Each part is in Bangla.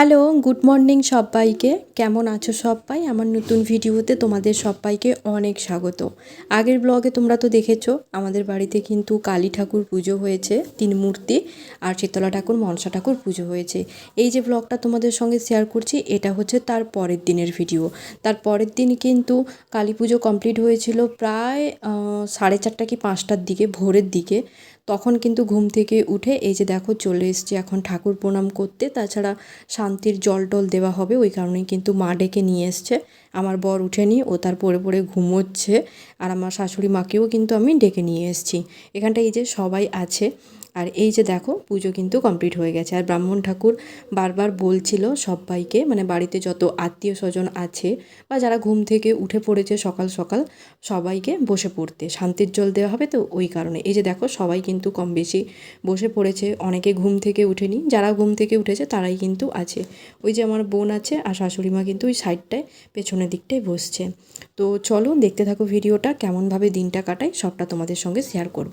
হ্যালো, গুড মর্নিং সবাইকে। কেমন আছো সবাই? আমার নতুন ভিডিওতে তোমাদের সবাইকে অনেক স্বাগত। আগের ব্লগে তোমরা তো দেখেছ, আমাদের বাড়িতে কিন্তু কালী ঠাকুর পুজো হয়েছে, তিন মূর্তি আর শীতলা ঠাকুর, মনসা ঠাকুর পুজো হয়েছে। এই যে ব্লগটা তোমাদের সঙ্গে শেয়ার করছি, এটা হচ্ছে তার পরের দিনের ভিডিও তার পরের দিন কিন্তু কালী পুজো কমপ্লিট হয়েছিল প্রায় সাড়ে চারটা কি পাঁচটার দিকে, ভোরের দিকে। তখন কিন্তু ঘুম থেকে উঠে এই যে দেখো চলে এসছে এখন ঠাকুর প্রণাম করতে। তাছাড়া শান্তির জল টল দেওয়া হবে, ওই কারণেই কিন্তু মা ডেকে নিয়ে এসছে। আমার বর উঠেনি, ও তার পরে পরে ঘুমোচ্ছে। আর আমার শাশুড়ি মাকেও কিন্তু আমি ডেকে নিয়ে এসছি। এখানটা এই যে সবাই আছে আর এই যে দেখো, পুজো কিন্তু কমপ্লিট হয়ে গেছে। আর ব্রাহ্মণ ঠাকুর বারবার বলছিল সবাইকে মানে বাড়িতে যত আত্মীয় স্বজন আছে বা যারা ঘুম থেকে উঠে পড়েছে সকাল সকাল, সবাইকে বসে পড়তে। শান্তির জল দেওয়া হবে তো ওই কারণে। এই যে দেখো, সবাই কিন্তু কম বেশি বসে পড়েছে। অনেকে ঘুম থেকে উঠেনি। যারা ঘুম থেকে উঠেছে তারাই কিন্তু আছে। ওই যে আমার বোন আছে আর শাশুড়ি মা কিন্তু ওই সাইডটায়, পেছনের দিকটায় বসছে। তো চলো দেখতে থাকো ভিডিওটা, কেমনভাবে দিনটা কাটাই, সবটা তোমাদের সঙ্গে শেয়ার করব।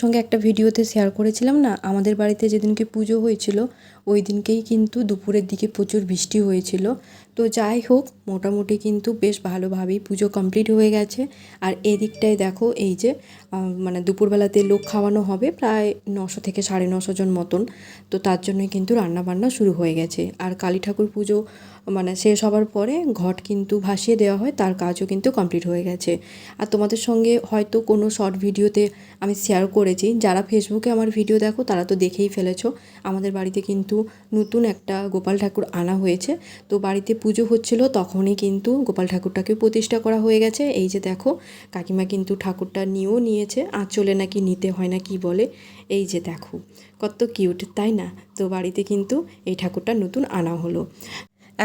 সঙ্গে একটা ভিডিওতে শেয়ার করেছিলাম না? আমাদের বাড়িতে যেদিনকে পুজো হয়েছিল ওই দিনকেই কিন্তু দুপুরের দিকে প্রচুর বৃষ্টি হয়েছিল। তো যাই হোক, মোটামুটি কিন্তু বেশ ভালোভাবেই পুজো কমপ্লিট হয়ে গেছে। আর এদিকটায় দেখো এই যে মানে দুপুরবেলাতে লোক খাওয়ানো হবে প্রায় নশো থেকে সাড়ে নশো জন মতন। তো তার জন্যই কিন্তু রান্নাবান্না শুরু হয়ে গেছে। আর কালী ঠাকুর পুজো মানে শেষ হওয়ার পরে ঘট কিন্তু ভাসিয়ে দেওয়া হয়, তার কাজও কিন্তু কমপ্লিট হয়ে গেছে। আর তোমাদের সঙ্গে হয়তো কোনো শর্ট ভিডিওতে আমি শেয়ার করেছি। যারা ফেসবুকে আমার ভিডিও দেখো, তারা তো দেখেই ফেলেছো। আমাদের বাড়িতে কিন্তু নতুন একটা গোপাল ঠাকুর আনা হয়েছে। তো বাড়িতে পুজো হচ্ছিল, তখনই কিন্তু গোপাল ঠাকুরটাকে প্রতিষ্ঠা করা হয়ে গেছে। এই যে দেখো, কাকিমা কিন্তু ঠাকুরটা নিয়েও নিয়েছে, আঁচলে নাকি নিতে হয় না কি বলে, এই যে দেখো, কত কিউট তাই না? তো বাড়িতে কিন্তু এই ঠাকুরটা নতুন আনা হলো।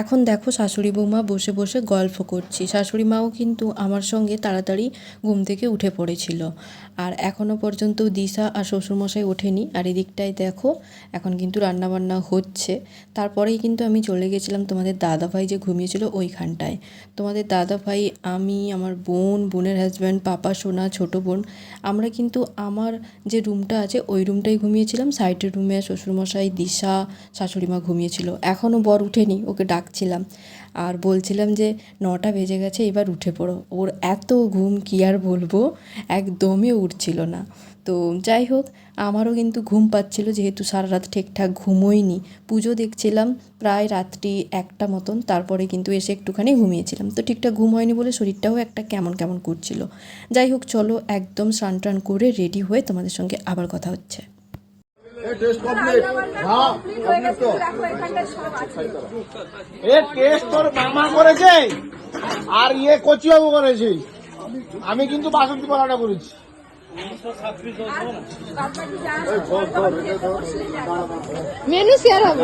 এখন দেখো শাশুড়ি বৌমা বসে বসে গল্প করছি। শাশুড়ি মাও কিন্তু আমার সঙ্গে তাড়াতাড়ি ঘুম থেকে উঠে পড়েছিল। আর এখনও পর্যন্ত দিশা আর শ্বশুরমশাই ওঠেনি। আর এদিকটায় দেখো, এখন কিন্তু রান্নাবান্না হচ্ছে। তারপরেই কিন্তু আমি চলে গেছিলাম তোমাদের দাদাভাই যে ঘুমিয়েছিল ওইখানটায়। তোমাদের দাদাভাই, আমি, আমার বোন, বোনের হাজব্যান্ড পাপা, সোনা, ছোট বোন, আমরা কিন্তু আমার যে রুমটা আছে, ওই রুমটাই ঘুমিয়েছিলাম। সাইডের রুমে শ্বশুরমশাই, দিশা শাশুড়ি মা ঘুমিয়েছিল। এখনও বর উঠেনি, ওকে ডাকছিলাম। আর বলছিলাম যে, নটা বেজে গেছে, এবার উঠে পড়ো। ওর এত ঘুম কি আর বলব? একদমই উঠছিল না। তো যাই হোক, আমারও কিন্তু ঘুম পাচ্ছিল, যেহেতু সারা রাত ঠিকঠাক ঘুমোইনি। পুজো দেখছিলাম প্রায় রাত্রি একটা মতন, তারপরে কিন্তু এসে একটুখানি ঘুমিয়েছিলাম। তো ঠিকঠাক ঘুম হয়নি বলে শরীরটাও একটা কেমন কেমন করছিল। যাই হোক, চলো একদম স্নান টান করে রেডি হয়ে তোমাদের সঙ্গে আবার কথা হচ্ছে। টেস্ট কমপ্লিট হ্যাঁ কমপ্লিট তো। এ টেস্ট তোর মামা করেছে? আর ইয়ে কচিবাবু করেছে? আমি কিন্তু বাসন্তী পালাটা করেছি। মেনু শেয়ার হবে।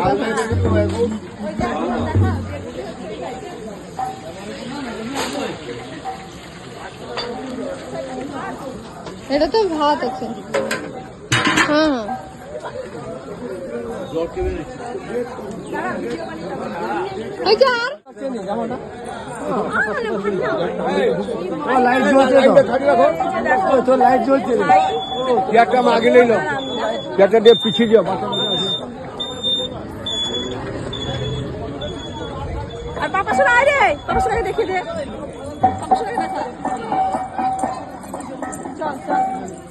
এটা তো ভাত আছে। হ্যাঁ হ্যাঁ। লাইট জ্বলছে তো লাইট জ্বলছে পেয়ারটা আমি দে পাপা শোনাকে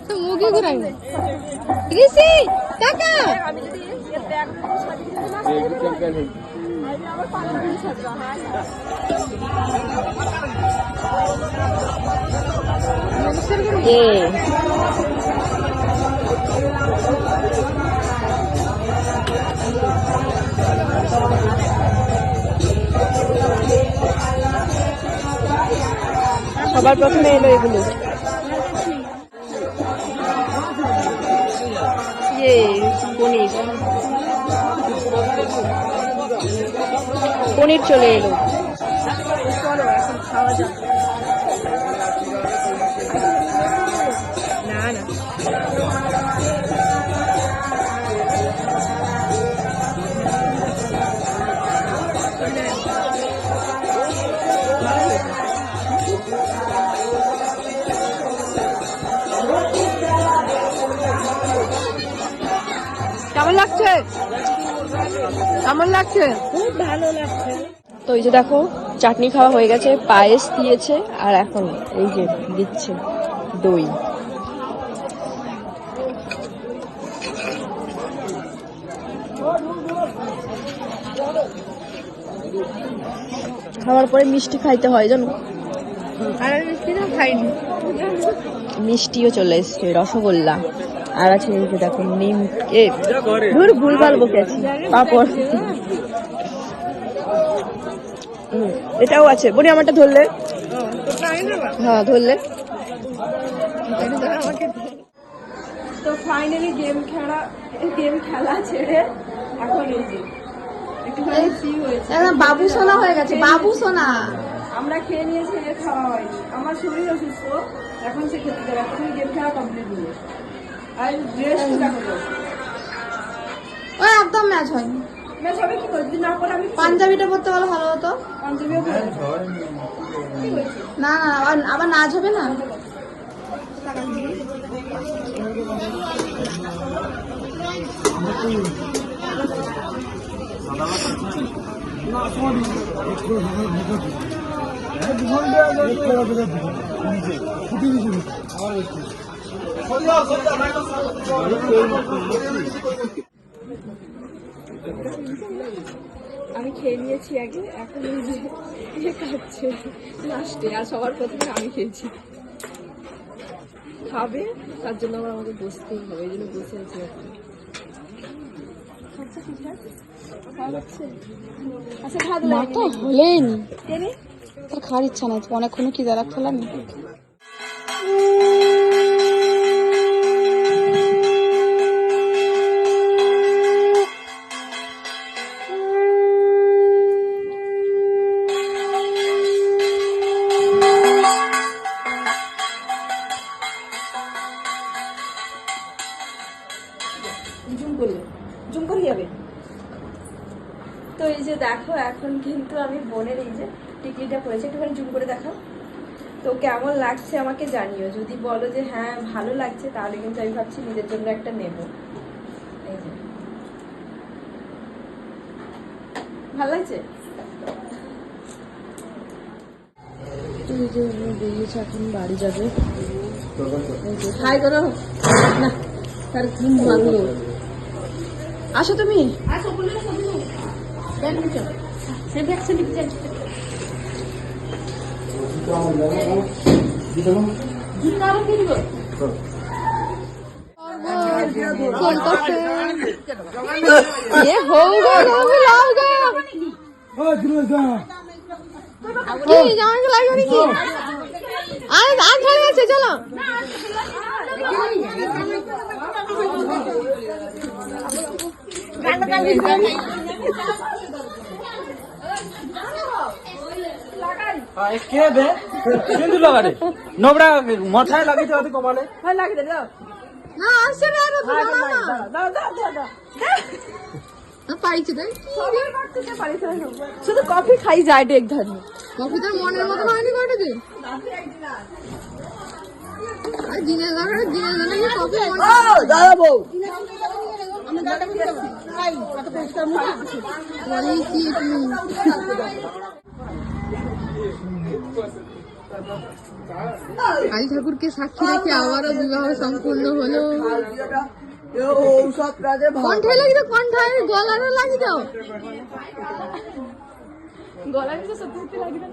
তো ঘুরাই ঋষি সবার প্রথমে এলো এগুলো। পনির চলে এলো। না না কেমন লাগছে? কেমন লাগছে? খুব ভালো লাগছে। তো এই যে দেখো চাটনি খাওয়া হয়ে গেছে পায়েস দিয়েছে আর এখন এই যে দিচ্ছে দই। খাওয়ার পরে মিষ্টি খাইতে হয় জানো? আর মিষ্টি না খাইনি। মিষ্টিও চলে এসছে রসগোল্লা। আর আছে এই যে দেখো নিম এ ধুর ভুলভাল বকেছি পাপড়। হুম, এটাও আছে। বলি আমারটা ধরলে? হ্যাঁ ধরলে। তো ফাইনালি গেম খেলা গেম খেলা ছেড়ে এখন এই যে। একটুখানি ফ্রি হয়েছে। বাবু সোনা হয়ে গেছে। বাবু সোনা। আমরা খেয়ে নিয়েছি এর খাওয়া হয়নি। আমার শরীর অসুস্থ। এখন সে খেতে দেবে। এখন গেম খেলা কমপ্লিট হলো ওই একদম ম্যাচ হয়নি। পাঞ্জাবিটা পরতে বলে ভালো হতো। না না আবার আবার নাচ হবে না? আমি খেয়ে নিয়েছি আগে এখন যে ইয়ে খাচ্ছে লাস্টে আর সবার প্রথমে আমি খেয়েছি। খাবে তার জন্য আবার আমাকে বসতেই হবে এই জন্য বসে আছি এখন? আচ্ছা ভাত তো খাওয়ার ইচ্ছা নাই অনেকক্ষণ কি দাঁড়া খেলাম? জুম করলে। জুম করে যাবে। তো এই যে দেখো এখন কিন্তু আমি বোনের এই যে টিকলিটা পড়েছে একটুখানি জুম করে দেখো তো কেমন লাগছে আমাকে জানিও। যদি বলো যে হ্যাঁ ভালো লাগছে তাহলে কিন্তু আমি ভাবছি নিজের জন্য একটা নেব। এই যে। ভালো লাগছে? তো এই বেরিয়েছে এখন বাড়ি যাবে। হাই করো না। তার ঘুম ভাঙলো আসো তুমি। ফোন করছে এ হৌ গো হৌ লাও গো। কি জামাকে লাগবে নাকি? আরে আর ধরে চলো কে বে কিন্তু লাগারে নবড়া মাথায় লাগিতে হতে কপালে ভালো লাগে দাও না আসছে না আর তো দাঁড়াও না দাও দাও দাও দাও না, পাইছি তাই শুধু কফি খাই যায় ডেক ধরে কফি তোর মনের মতন হয়নি কটা দিন দাদা বউ কালী ঠাকুরকে সাক্ষী রেখে আবারও বিবাহ সম্পূর্ণ হলো। কণ্ঠে লাগি দাও কণ্ঠায় গলারও লাগি দাও। গলা নিচে সত্যি সত্যি না?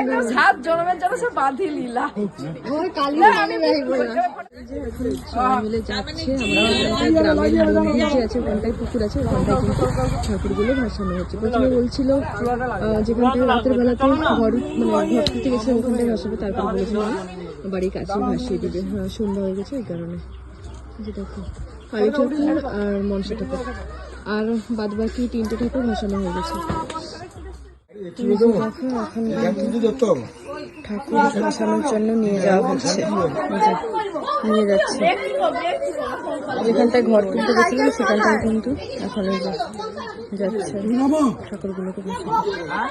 একদম সাত জন্মের জন্য সব বাঁধি লীলা। ওর কালি আমি রাখব না সবাই মিলে যাচ্ছে আমরা গ্রামের আছে ওখানটায় পুকুর আছে ওখানটায় কিন্তু ঠাকুরগুলো ভাসানো হচ্ছে। প্রথমে বলছিল যেখানটায় রাতের বেলাতে ঘর মানে ঘর থেকে গেছে ওখানটায় ভাসাবে তারপরে বলেছিল বাড়ির কাছে ভাসিয়ে দিবে। হ্যাঁ সন্ধ্যা হয়ে গেছে ওই কারণে যে দেখো কালী ঠাকুর আর মনসা ঠাকুর। আর বাদ বাকি তিনটে ঠাকুর ভাসানো হয়ে গেছে। ঠাকুর ভাসানোর জন্য নিয়ে যাওয়া হচ্ছে। নিয়ে যাচ্ছে। যেখানটায় ঘর তুলতে গেছিলাম সেখানটায় কিন্তু এখন যাচ্ছে। ঠাকুরগুলোকে।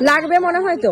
লাগবে মনে হয় তো?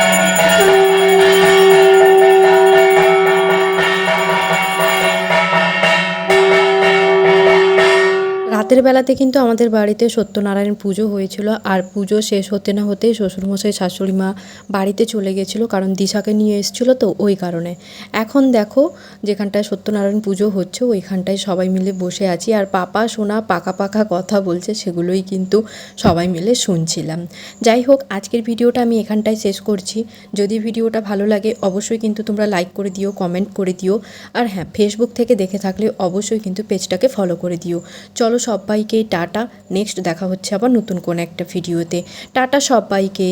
রাতের বেলাতে কিন্তু আমাদের বাড়িতে সত্যনারায়ণ পুজো হয়েছিল, আর পুজো শেষ হতে না হতে শ্বশুরমশাই, শাশুড়ি মা বাড়িতে চলে গেছিল, কারণ দিশাকে নিয়ে এসেছিল তো ওই কারণে। এখন দেখো, যেখানটায় সত্যনারায়ণ পুজো হচ্ছে, ওইখানটায় সবাই মিলে বসে আছি, আর পাপা শোনা পাকা পাকা কথা বলছে, সেগুলোই কিন্তু সবাই মিলে শুনছিলাম। যাই হোক, আজকের ভিডিওটা আমি এখানটায় শেষ করছি। যদি ভিডিওটা ভালো লাগে, অবশ্যই কিন্তু তোমরা লাইক করে দিও, কমেন্ট করে দিও, আর হ্যাঁ ফেসবুক থেকে দেখে থাকলে অবশ্যই কিন্তু পেজটাকে ফলো করে দিও। চলো সবাইকে টাটা। নেক্সট দেখা হচ্ছে আবার নতুন কোন একটা ভিডিওতে। টাটা সবাইকে।